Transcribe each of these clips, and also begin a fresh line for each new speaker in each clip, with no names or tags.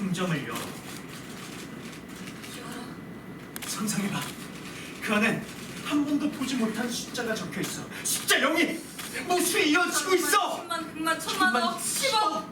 궁정을 열어. 상상해봐. 그 안엔 한 번도 보지 못한 숫자가 적혀 있어. 숫자 0이 무수히 이어지고 있어.
10만, 100만, 1000만, 억, 10억. 내가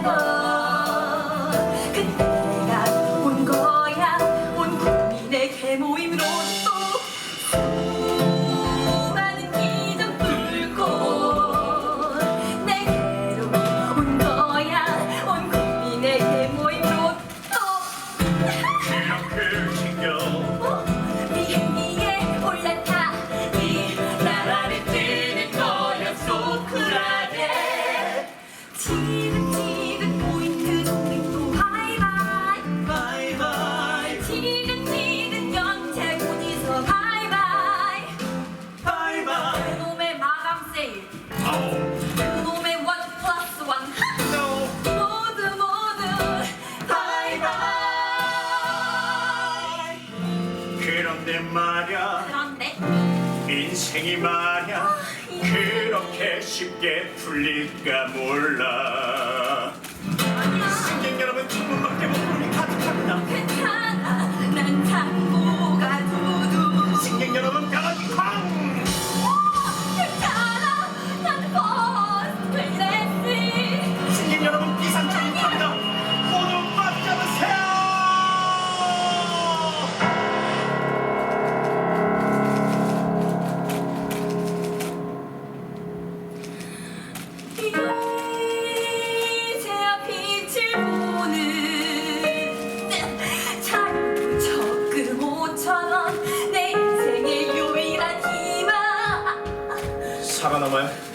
내게도 그때가 온 거야 온
국민의
모임으로 또 수많은 기적 뚫고 내게로 온 거야 온 국민의 모임으로 또
챙겨
어? 비행기에 올라타 이 나라를 뜨는 거야 소쿨하게 말야 그런데? 인생이 말야
아, 예.
그렇게 쉽게 풀릴까 몰라.
아니야.
여러분
천문밖에 못 보니 가득합니다. 살아남아요.